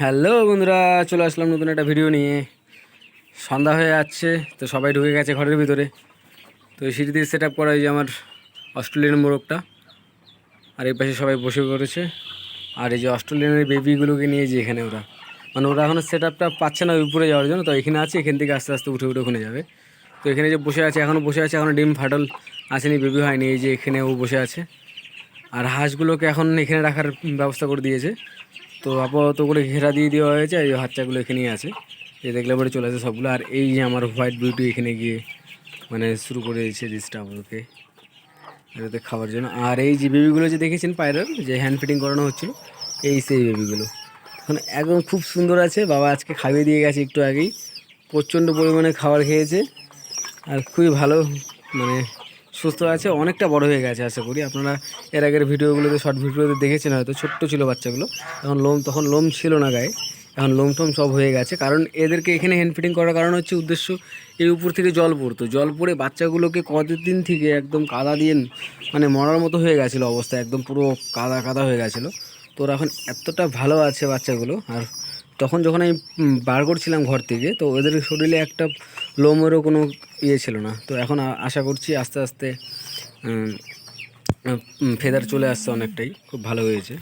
Hello বন্ধুরা, চলে আসলাম নতুন একটা ভিডিও নিয়ে। সন্ধ্যা হয়ে যাচ্ছে, তো সবাই ঢুকে গেছে ঘরের ভিতরে। তো এই সিঁড়ি দিয়ে সেট আপ করা যে আমার অস্ট্রেলিয়ান মোরগটা। আর এই পাশে সবাই বসে পড়েছে। আর এই যে অস্ট্রেলিয়ানের বেবিগুলোকে নিয়ে যে এখানে ওরা। মানে ওরা এখনও সেট আপটা পাচ্ছে না উপরে যাওয়ার জন্য, তো এখানে আছে, এখান থেকে আস্তে আস্তে উঠে উঠে ওখানে যাবে। তো এখানে যে বসে আছে এখনও বসে আছে এখনও ডিম ফাটল আসেনি বেবি হয়নি, এই যে এখানে ও বসে আছে। আর হাঁসগুলোকে এখন এখানে রাখার ব্যবস্থা করে দিয়েছে। তো আপাতত করে ঘেরা দিয়ে দেওয়া হয়েছে, এই যে বাচ্চাগুলো এখানেই আছে। এই দেখলে পরে চলে আসে সবগুলো। আর এই যে আমার হোয়াইট বিউটি এখানে গিয়ে মানে শুরু করে দিয়েছে ডিস্টার্ব ওকে এটাতে খাওয়ার জন্য। আর এই যে বেবিগুলো যে দেখেছেন পায়রার, যে হ্যান্ড ফিটিং করানো হচ্ছিল, এই সেই বেবিগুলো এখন একদম খুব সুন্দর আছে। বাবা আজকে খাইয়ে দিয়ে গেছে একটু আগেই। প্রচণ্ড পরিমাণে খাবার খেয়েছে। আর খুবই ভালো মানে সুস্থ আছে, অনেকটা বড় হয়ে গেছে, আশা করি। আপনারা এর আগের ভিডিওগুলোতে শর্ট ভিডিওতে দেখেছেন হয়তো, ছোট্ট ছিল বাচ্চাগুলো। এখন লোম, তখন লোম ছিল না গায়ে। এখন লোম টোম সব হয়ে গেছে। কারণ এদেরকে এখানে হ্যান্ড ফিটিং করার কারণ হচ্ছে উদ্দেশ্য এর উপর থেকে জল পড়তো। জল পড়ে বাচ্চাগুলোকে কতদিন থেকে একদম কাদা দিয়ে মানে মরার মতো হয়ে গেছিল অবস্থা, একদম পুরো কাদা কাদা হয়ে গেছিল। তো ওরা এখন এতটা ভালো আছে বাচ্চাগুলো, আর তখন যখন আমি বার করছিলাম ঘর থেকে, তো ওদের শরীরে একটা লোমেরও কোনো ইয়ে ছিল না। তো এখন আশা করছি আস্তে আস্তে ফেদার চলে আসছে অনেকটাই। খুব ভালো হয়েছে।